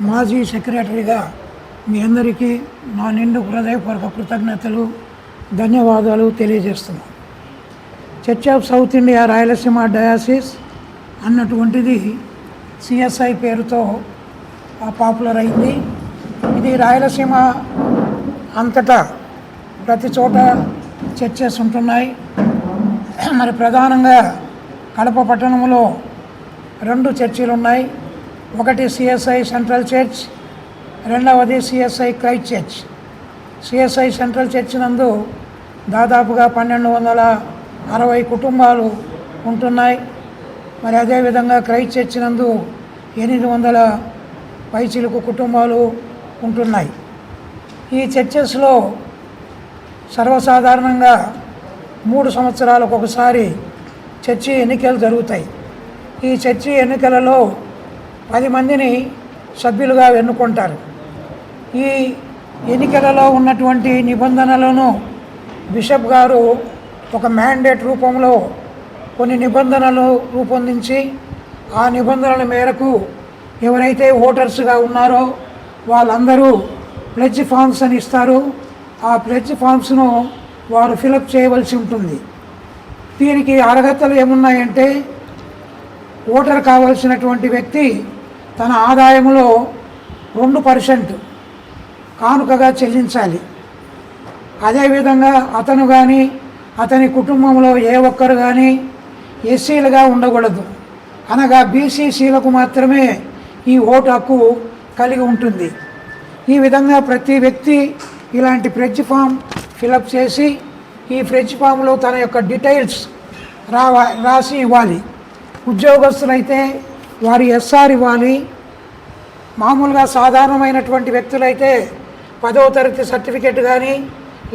మాజీ సెక్రటరీగా మీ అందరికీ నా నిండు హృదయపూర్వక కృతజ్ఞతలు ధన్యవాదాలు తెలియజేస్తున్నాను. Church of South India Rayalaseema diocese అన్నటువంటిది సిఎస్ఐ పేరుతో ఆ, పాపులర్ అయింది. ఇది రాయలసీమ అంతటా ప్రతి చోట చర్చెస్ ఉంటున్నాయి. మరి ప్రధానంగా కడప పట్టణంలో రెండు చర్చిలు ఉన్నాయి ఒకటి సిఎస్ఐ సెంట్రల్ చర్చ్ రెండవది CSI Christ church. CSI central church నందు దాదాపుగా పన్నెండు వందల అరవై కుటుంబాలు ఉంటున్నాయి. మరి అదేవిధంగా క్రైస్ట్ చర్చ్ నందు ఎనిమిది వందల పైచిలుకు కుటుంబాలు ఉంటున్నాయి. ఈ చర్చెస్లో సర్వసాధారణంగా మూడు సంవత్సరాలకు ఒకసారి చర్చి ఎన్నికలు జరుగుతాయి. ఈ చర్చి ఎన్నికలలో పది మందిని సభ్యులుగా ఎన్నుకుంటారు. ఈ ఎన్నికలలో ఉన్నటువంటి నిబంధనలను బిషప్ గారు ఒక మ్యాండేట్ రూపంలో కొన్ని నిబంధనలు రూపొందించి ఆ నిబంధనల మేరకు ఎవరైతే ఓటర్స్గా ఉన్నారో వాళ్ళందరూ ప్లెడ్జ్ ఫామ్స్ అని ఇస్తారు. ఆ ప్లెడ్జ్ ఫామ్స్ను వారు ఫిలప్ చేయవలసి ఉంటుంది. దీనికి అర్హతలు ఏమున్నాయంటే ఓటర్ కావలసినటువంటి వ్యక్తి తన ఆదాయంలో రెండు పర్సెంట్ కానుకగా చెల్లించాలి. అదేవిధంగా అతను కానీ అతని కుటుంబంలో ఏ ఒక్కరు కానీ ఎస్సీలుగా ఉండకూడదు. అనగా బీసీసీలకు మాత్రమే ఈ ఓటు హక్కు కలిగి ఉంటుంది. ఈ విధంగా ప్రతి వ్యక్తి ఇలాంటి ఫ్రెడ్జ్ ఫామ్ ఫిలప్ చేసి ఈ ఫ్రెడ్జ్ ఫామ్లో తన యొక్క డీటెయిల్స్ రావా రాసి ఇవ్వాలి. ఉద్యోగస్తులైతే వారి ఎస్ఆర్ ఇవ్వాలి. మామూలుగా సాధారణమైనటువంటి వ్యక్తులైతే పదవ తరగతి సర్టిఫికెట్ కానీ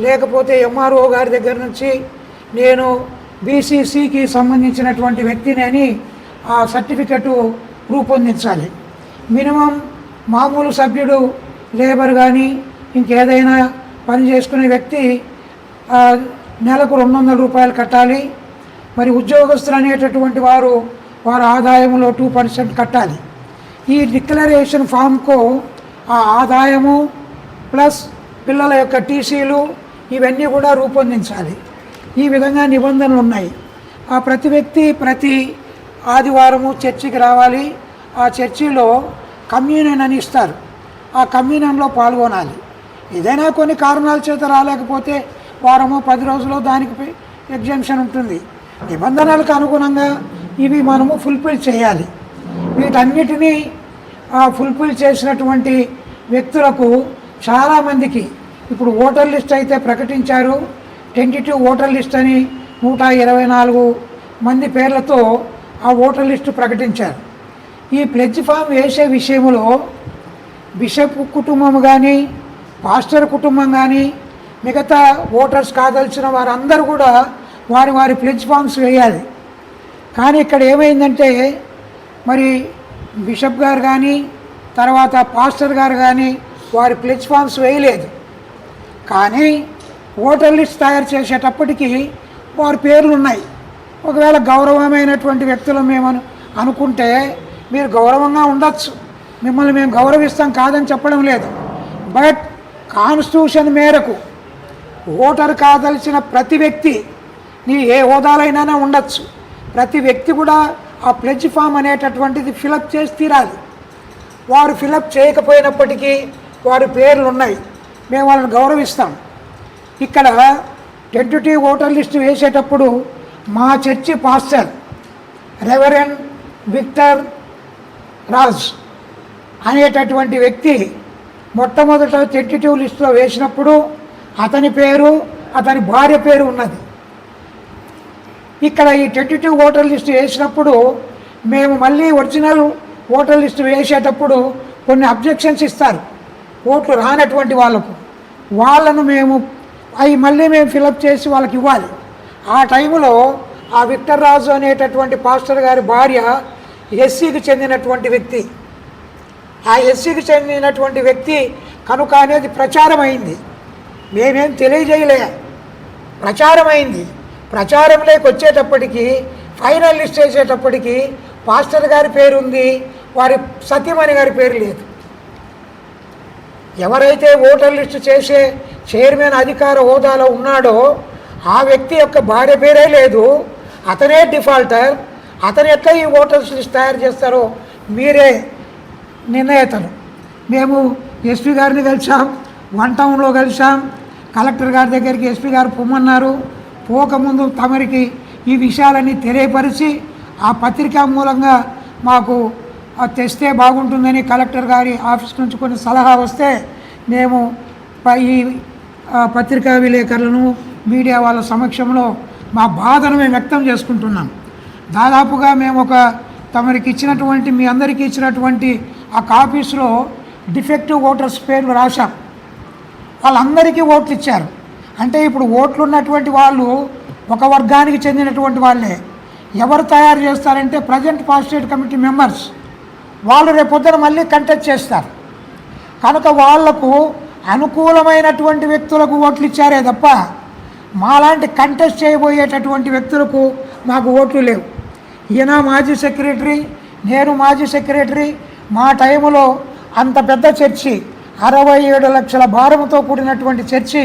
లేకపోతే ఎంఆర్ఓ గారి దగ్గర నుంచి నేను బీసీసీకి సంబంధించినటువంటి వ్యక్తిని అని ఆ సర్టిఫికెట్ రూపొందించాలి. మినిమం మామూలు సభ్యుడు లేబర్ కానీ ఇంకేదైనా పని చేసుకునే వ్యక్తి నెలకు రెండు వందల రూపాయలు కట్టాలి. మరి ఉద్యోగస్తులు అనేటటువంటి వారు వారి ఆదాయంలో టూ పర్సెంట్ కట్టాలి. ఈ డిక్లరేషన్ ఫామ్కు ఆ ఆదాయము ప్లస్ పిల్లల యొక్క టీసీలు ఇవన్నీ కూడా రూపొందించాలి. ఈ విధంగా నిబంధనలు ఉన్నాయి. ఆ ప్రతి వ్యక్తి ప్రతి ఆదివారము చర్చికి రావాలి. ఆ చర్చిలో కమ్యూనియన్ అని ఇస్తారు. ఆ కమ్యూనియన్లో పాల్గొనాలి. ఏదైనా కొన్ని కారణాల చేత రాలేకపోతే వారము పది రోజులు దానికి ఎగ్జామ్షన్ ఉంటుంది. నిబంధనలకు అనుగుణంగా ఇవి మనము ఫుల్ఫిల్ చేయాలి. వీటన్నిటినీ ఫుల్ఫిల్ చేసినటువంటి వ్యక్తులకు చాలామందికి ఇప్పుడు ఓటర్ లిస్ట్ అయితే ప్రకటించారు. టెంటిటివ్ ఓటర్ లిస్ట్ అని నూట ఇరవై నాలుగు మంది పేర్లతో ఆ ఓటర్ లిస్టు ప్రకటించారు. ఈ ప్లెడ్జ్ ఫామ్ వేసే విషయంలో బిషప్ కుటుంబం కానీ పాస్టర్ కుటుంబం కానీ మిగతా ఓటర్స్ కాదలిచిన వారందరూ కూడా వారి వారి ప్లెడ్జ్ ఫామ్స్ వేయాలి. కానీ ఇక్కడ ఏమైందంటే మరి బిషప్ గారు కానీ తర్వాత పాస్టర్ గారు కానీ వారి ప్లెడ్జ్ ఫామ్స్ వేయలేదు. కానీ ఓటర్ లిస్ట్ తయారు చేసేటప్పటికీ వారి పేర్లు ఉన్నాయి. ఒకవేళ గౌరవమైనటువంటి వ్యక్తులు మేము అనుకుంటే మీరు గౌరవంగా ఉండొచ్చు. మిమ్మల్ని మేము గౌరవిస్తాం కాదని చెప్పడం లేదు. బట్ కాన్స్టిట్యూషన్ మేరకు ఓటర్ కాదలిసిన ప్రతి వ్యక్తి నీ ఏ హోదాలైనా ఉండొచ్చు. ప్రతి వ్యక్తి కూడా ఆ ప్లెడ్జ్ ఫామ్ అనేటటువంటిది ఫిలప్ చేసి తీరాలి. వారు ఫిలప్ చేయకపోయినప్పటికీ వారి పేర్లు ఉన్నాయి. మేము వాళ్ళని గౌరవిస్తాం. ఇక్కడ టెంటేటివ్ ఓటర్ లిస్ట్ వేసేటప్పుడు మా church pastor reverend Victor Raj అనేటటువంటి వ్యక్తి మొట్టమొదట టెంటేటివ్ లిస్టులో వేసినప్పుడు అతని పేరు అతని భార్య పేరు ఉన్నది. ఇక్కడ ఈ టెంటేటివ్ ఓటర్ లిస్టు వేసినప్పుడు మేము మళ్ళీ ఒరిజినల్ ఓటర్ లిస్టు వేసేటప్పుడు కొన్ని అబ్జెక్షన్స్ ఇస్తారు. ఓట్లు రానటువంటి వాళ్ళకు. వాళ్ళను మేము అవి మళ్ళీ మేము ఫిలప్ చేసి వాళ్ళకి ఇవ్వాలి. ఆ టైంలో ఆ విక్టర్ రాజు అనేటటువంటి పాస్టర్ గారి భార్య ఎస్సీకి చెందినటువంటి వ్యక్తి. ఆ ఎస్సీకి చెందినటువంటి వ్యక్తి కనుక అనేది ప్రచారమైంది. మేమేం తెలియజేయలే. ప్రచారమైంది. ప్రచారంలోకి వచ్చేటప్పటికి ఫైనల్ లిస్ట్ చేసేటప్పటికీ పాస్టర్ గారి పేరు ఉంది వారి సత్యమణి గారి పేరు లేదు. ఎవరైతే ఓటర్ లిస్ట్ చేసే చైర్మన్ అధికార హోదాలో ఉన్నాడో ఆ వ్యక్తి యొక్క భార్య పేరే లేదు. అతనే డిఫాల్టర్. అతను ఎట్లా ఈ ఓటర్స్ లిస్ట్ తయారు చేస్తారో మీరే నిర్ణయతలు మేము ఎస్పీ గారిని కలిసాం వన్ టౌన్లో కలిసాం కలెక్టర్ గారి దగ్గరికి ఎస్పీ గారు పొమ్మన్నారు. పోకముందు తమరికి ఈ విషయాలన్నీ తెలియపరిచి ఆ పత్రికా మూలంగా మాకు తెస్తే బాగుంటుందని కలెక్టర్ గారి ఆఫీస్ నుంచి కొన్ని సలహా వస్తే మేము ఈ పత్రికా విలేకరులను మీడియా వాళ్ళ సమక్షంలో మా బాధను మేము వ్యక్తం చేసుకుంటున్నాం. దాదాపుగా మేము ఒక తమరికి ఇచ్చినటువంటి మీ అందరికీ ఇచ్చినటువంటి ఆ కాపీస్లో డిఫెక్టివ్ ఓటర్స్ పేర్లు రాశాం. వాళ్ళందరికీ ఓట్లు ఇచ్చారు. అంటే ఇప్పుడు ఓట్లు ఉన్నటువంటి వాళ్ళు ఒక వర్గానికి చెందినటువంటి వాళ్ళే. ఎవరు తయారు చేస్తారంటే ప్రజెంట్ పాస్టేట్ కమిటీ మెంబర్స్. వాళ్ళు రేపొద్దున మళ్ళీ కంటెస్ట్ చేస్తారు. కనుక వాళ్ళకు అనుకూలమైనటువంటి వ్యక్తులకు ఓట్లు ఇచ్చారే తప్ప మాలాంటి కంటెస్ట్ చేయబోయేటటువంటి వ్యక్తులకు మాకు ఓట్లు లేవు. ఈయన మాజీ సెక్రటరీ నేను మాజీ సెక్రటరీ మా టైంలో అంత పెద్ద చర్చి అరవై ఏడు లక్షల భారంతో కూడినటువంటి చర్చి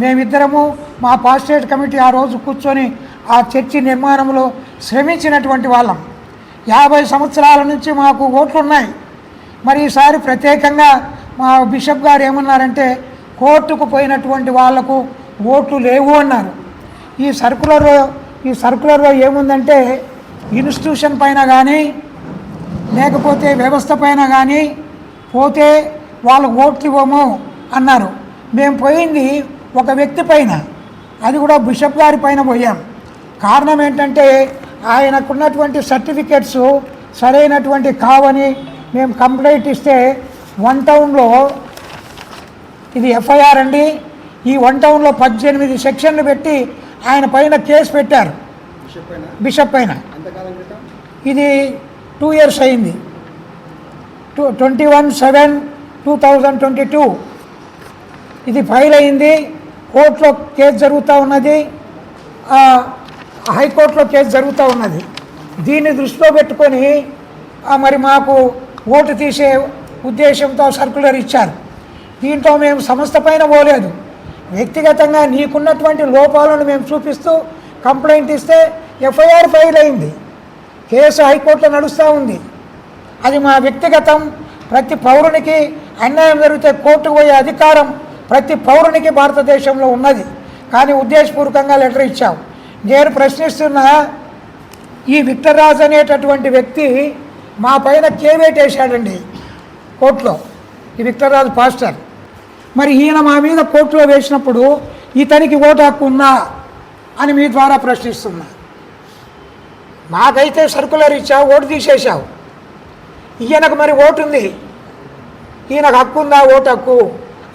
మేమిద్దరము మా పాస్టేట్ కమిటీ ఆ రోజు కూర్చొని ఆ చర్చి నిర్మాణంలో శ్రమించినటువంటి వాళ్ళం. యాభై సంవత్సరాల నుంచి మాకు ఓట్లు ఉన్నాయి మరి ఈసారి ప్రత్యేకంగా మా బిషప్ గారు ఏమన్నారంటే కోర్టుకు పోయినటువంటి వాళ్ళకు ఓట్లు లేవు అన్నారు. ఈ సర్కులర్లో ఈ సర్కులర్లో ఏముందంటే ఇన్స్టిట్యూషన్ పైన కానీ లేకపోతే వ్యవస్థ పైన కానీ పోతే వాళ్ళకు ఓట్లు ఇవ్వము అన్నారు. మేము పోయింది ఒక వ్యక్తి పైన అది కూడా బిషప్ గారి పైన పోయాం. కారణం ఏంటంటే ఆయనకున్నటువంటి సర్టిఫికెట్స్ సరైనటువంటి కావని మేము కంప్లైంట్ ఇస్తే వన్ టౌన్లో ఇది ఎఫ్ఐఆర్ అండి. ఈ వన్ టౌన్లో పద్దెనిమిది సెక్షన్లు పెట్టి ఆయన పైన కేసు పెట్టారు. బిషప్ పైన? ఇది టూ ఇయర్స్ అయింది. Two twenty one seven two thousand twenty two. ఇది ఫైల్ అయింది. కోర్టులో కేసు జరుగుతూ ఉన్నది. హైకోర్టులో కేసు జరుగుతూ ఉన్నది. దీన్ని దృష్టిలో పెట్టుకొని మరి మాకు ఓటు తీసే ఉద్దేశంతో సర్కులర్ ఇచ్చారు. దీంట్లో మేము సంస్థ పైన పోలేదు. వ్యక్తిగతంగా నీకున్నటువంటి లోపాలను మేము చూపిస్తూ కంప్లైంట్ ఇస్తే ఎఫ్ఐఆర్ ఫైల్ అయింది. కేసు హైకోర్టులో నడుస్తూ ఉంది. అది మా వ్యక్తిగతం. ప్రతి పౌరునికి అన్యాయం జరిగితే కోర్టుకు పోయే అధికారం ప్రతి పౌరునికి భారతదేశంలో ఉన్నది. కానీ ఉద్దేశపూర్వకంగా లెటర్ ఇచ్చాం. నేను ప్రశ్నిస్తున్న ఈ విక్టర్ రాజ్ అనేటటువంటి వ్యక్తి మా పైన కేవేటేశాడండి కోర్టులో. ఈ విక్టర్ రాజ్ పాస్టర్. మరి ఈయన మా మీద కోర్టులో వేసినప్పుడు ఇతనికి ఓటు హక్కు ఉందా అని మీ ద్వారా ప్రశ్నిస్తున్నా. మాకైతే సర్కులర్ ఇచ్చావు ఓటు తీసేశావు. ఈయనకు మరి ఓటు ఉంది. ఈయనకు హక్కు ఉందా ఓటు హక్కు?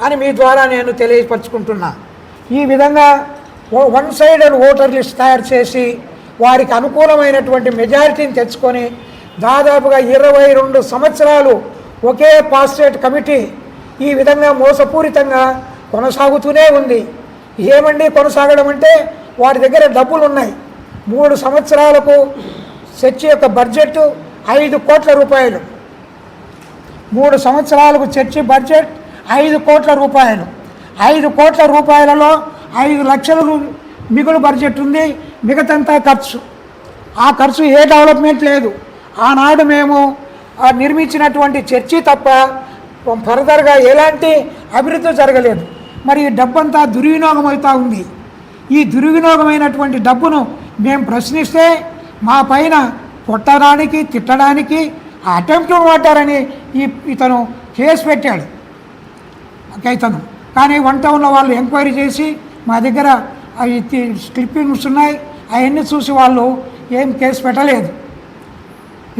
అని మీ ద్వారా నేను తెలియపరచుకుంటున్నా. ఈ విధంగా వన్ సైడెడ్ ఓటర్ లిస్ట్ తయారు చేసి వారికి అనుకూలమైనటువంటి మెజారిటీని తెచ్చుకొని దాదాపుగా ఇరవై రెండు సంవత్సరాలు ఒకే పాస్టేట్ కమిటీ ఈ విధంగా మోసపూరితంగా కొనసాగుతూనే ఉంది. ఏమండి కొనసాగడం అంటే వారి దగ్గర డబ్బులు ఉన్నాయి మూడు సంవత్సరాలకు చర్చి యొక్క బడ్జెట్ ఐదు కోట్ల రూపాయలు. మూడు సంవత్సరాలకు చర్చి బడ్జెట్ ఐదు కోట్ల రూపాయలు. ఐదు కోట్ల రూపాయలలో ఐదు లక్షల మిగులు బడ్జెట్ ఉంది మిగతంతా ఖర్చు. ఆ ఖర్చు ఏ డెవలప్మెంట్ లేదు. ఆనాడు మేము నిర్మించినటువంటి చర్చి తప్ప ఫర్దర్గా ఎలాంటి అభివృద్ధి జరగలేదు. మరి ఈ డబ్బంతా దుర్వినియోగం అవుతూ ఉంది. ఈ దుర్వినియోగమైనటువంటి డబ్బును మేము ప్రశ్నిస్తే మా పైన కొట్టడానికి తిట్టడానికి అటెంప్ట్ వాటారని ఈ ఇతను కేసు పెట్టాడు. ఇతను కానీ వన్ టౌన్లో వాళ్ళు ఎంక్వైరీ చేసి మా దగ్గర అవి క్లిప్పింగ్స్ ఉన్నాయి. అవన్నీ చూసి వాళ్ళు ఏం కేసు పెట్టలేదు.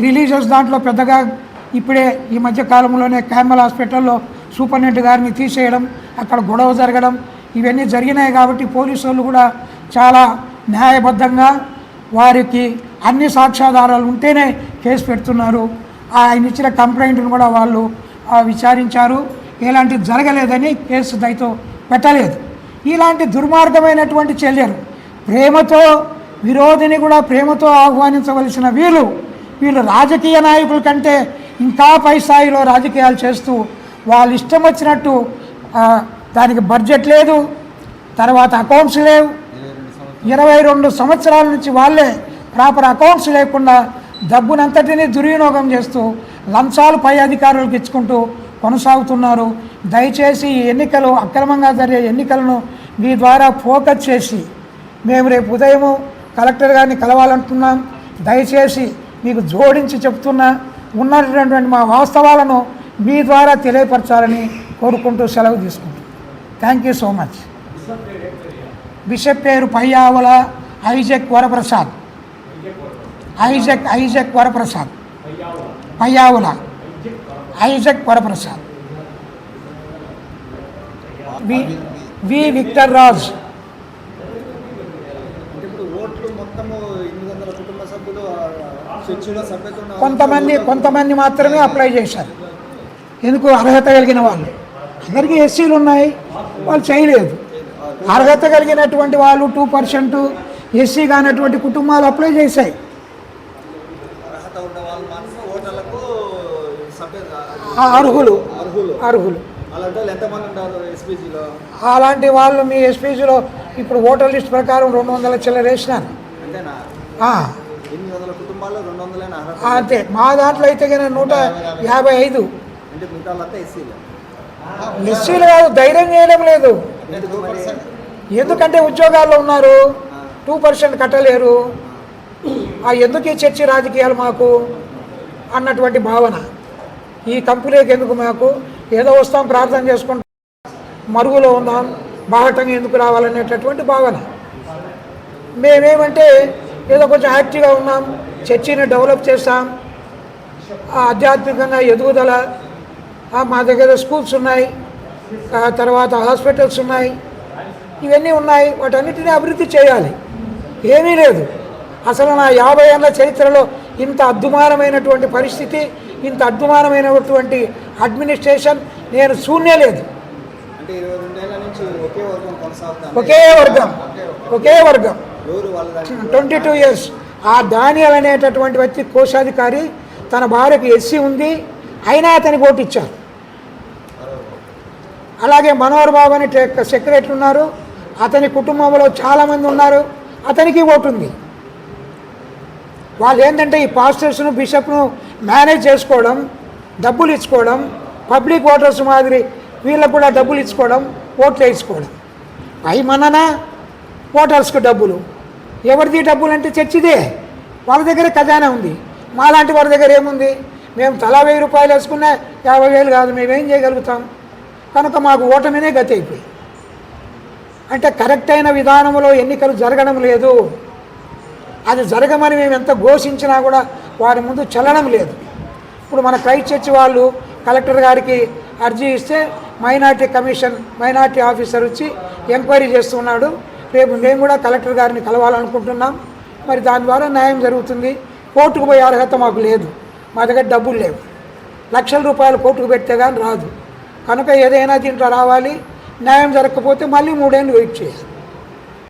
రిలీజియస్ దాంట్లో పెద్దగా ఇప్పుడే ఈ మధ్య కాలంలోనే క్యామల్ హాస్పిటల్లో సూపరింటెండెంట్ గారిని తీసేయడం అక్కడ గొడవ జరగడం ఇవన్నీ జరిగినాయి కాబట్టి పోలీసు వాళ్ళు కూడా చాలా న్యాయబద్ధంగా వారికి అన్ని సాక్ష్యాధారాలు ఉంటేనే కేసు పెడుతున్నారు. ఆయన ఇచ్చిన కంప్లైంట్ను కూడా వాళ్ళు విచారించారు. ఇలాంటివి జరగలేదని కేసు దయతో పెట్టలేదు. ఇలాంటి దుర్మార్గమైనటువంటి చర్యలు ప్రేమతో విరోధిని కూడా ప్రేమతో ఆహ్వానించవలసిన వీళ్ళు వీళ్ళు రాజకీయ నాయకుల కంటే ఇంకా పై స్థాయిలో రాజకీయాలు చేస్తూ వాళ్ళు ఇష్టం వచ్చినట్టు దానికి బడ్జెట్ లేదు తర్వాత అకౌంట్స్ లేవు. ఇరవై రెండు సంవత్సరాల నుంచి వాళ్ళే ప్రాపర్ అకౌంట్స్ లేకుండా డబ్బునంతటినీ దుర్వినియోగం చేస్తూ లంచాలు పై అధికారులకు ఇచ్చుకుంటూ కొనసాగుతున్నారు. దయచేసి ఈ ఎన్నికలు అక్రమంగా జరిగే ఎన్నికలను మీ ద్వారా ఫోకస్ చేసి మేము రేపు ఉదయము కలెక్టర్ గారిని కలవాలంటున్నాం. దయచేసి మీకు జోడించి చెప్తున్నా ఉన్నటువంటి మా వాస్తవాలను మీ ద్వారా తెలియపరచాలని కోరుకుంటూ సెలవు తీసుకుంటాం thank you so much bishop పేరు Payyavula Isaac Varaprasad. Isaac Isaac Varaprasad. Payyavula. Isaac Varaprasad V V Victor Raj. కొంతమంది కొంతమంది మాత్రమే అప్లై చేశారు. ఎందుకు అర్హత కలిగిన వాళ్ళు? అందరికీ ఎస్సీలు ఉన్నాయి వాళ్ళు చేయలేదు. అర్హత కలిగినటువంటి వాళ్ళు టూ పర్సెంట్ ఎస్సీ కానటువంటి కుటుంబాలు అప్లై చేశాయి అర్హత ఉన్న వాళ్ళు మాత్రం ఓటర్లకు సభ్య ఆ అర్హులు. అర్హులు. అలాంటి వాళ్ళు ఎస్పీజీలో మీ ఎస్పీసీలో ఇప్పుడు ఓటర్ లిస్ట్ ప్రకారం రెండు వందల చిల్లర వేసినారు. అంతే. మా దాంట్లో అయితే కనుక నూట యాభై ఐదు. ఎస్సీలు కాదు ధైర్యం చేయడం లేదు. ఎందుకంటే ఉద్యోగాల్లో ఉన్నారు. టూ పర్సెంట్ కట్టలేరు. ఆ ఎందుకు ఈ చర్చి రాజకీయాలు మాకు? అన్నటువంటి భావన. ఈ కంపెనీకి ఎందుకు మాకు? ఏదో వస్తాం ప్రార్థన చేసుకుంటాం. మరుగులో ఉందాం బాహటంగా ఎందుకు రావాలనేటటువంటి భావన. మేమేమంటే ఏదో కొంచెం యాక్టివ్గా ఉన్నాం చర్చిని డెవలప్ చేస్తాం ఆ ఆధ్యాత్మికంగా ఎదుగుదల మా దగ్గర స్కూల్స్ ఉన్నాయి తర్వాత హాస్పిటల్స్ ఉన్నాయి ఇవన్నీ ఉన్నాయి వాటన్నిటిని అభివృద్ధి చేయాలి. ఏమీ లేదు. అసలు నా యాభై ఏళ్ళ చరిత్రలో ఇంత అద్దుమానమైనటువంటి పరిస్థితి ఇంత అద్దుమానమైనటువంటి అడ్మినిస్ట్రేషన్ నేను శూన్య లేదు. ఒకే వర్గం ఒకే వర్గం ట్వంటీ టూ ఇయర్స్ ఆ దానియల్ అనేటటువంటి వ్యక్తి కోశాధికారి తన భార్యకు ఎస్సీ ఉంది అయినా అతనికి ఓటు ఇచ్చారు. అలాగే మనోహర్ బాబు అని సెక్రటరీ ఉన్నారు అతని కుటుంబంలో చాలామంది ఉన్నారు అతనికి ఓటు ఉంది. వాళ్ళు ఏంటంటే ఈ పాస్టర్స్ను బిషప్ను మేనేజ్ చేసుకోవడం డబ్బులు ఇచ్చుకోవడం పబ్లిక్ ఓటర్స్ మాదిరి వీళ్ళకు కూడా డబ్బులు ఇచ్చుకోవడం ఓట్లు వేసుకోవడం పై మనన ఓటర్స్కి డబ్బులు. ఎవరిది డబ్బులు అంటే చర్చిదే. వాళ్ళ దగ్గర ఖజానా ఉంది. మాలాంటి వారి దగ్గర ఏముంది? మేము తలా వెయ్యి రూపాయలు వేసుకున్నా యాభై వేలు కాదు మేమేం చేయగలుగుతాం? కనుక మాకు ఓటమినే గతి అయిపోయి. అంటే కరెక్ట్ అయిన విధానంలో ఎన్నికలు జరగడం లేదు. అది జరగమని మేము ఎంత ఘోషించినా కూడా వారి ముందు చల్లడం లేదు. ఇప్పుడు మన క్రైస్ట్ చర్చ్ వాళ్ళు కలెక్టర్ గారికి అర్జీ ఇస్తే మైనార్టీ కమిషన్ మైనార్టీ ఆఫీసర్ వచ్చి ఎంక్వైరీ చేస్తున్నాడు రేపు మేము కూడా కలెక్టర్ గారిని కలవాలనుకుంటున్నాం. మరి దాని ద్వారా న్యాయం జరుగుతుంది. కోర్టుకు పోయే అర్హత మాకు లేదు. మా దగ్గర డబ్బులు లేవు. లక్షల రూపాయలు కోర్టుకు పెడితే కానీ రాదు. కనుక ఏదైనా దీంట్లో రావాలి. న్యాయం జరగకపోతే మళ్ళీ మూడేళ్ళు వెయిట్ చేయాలి.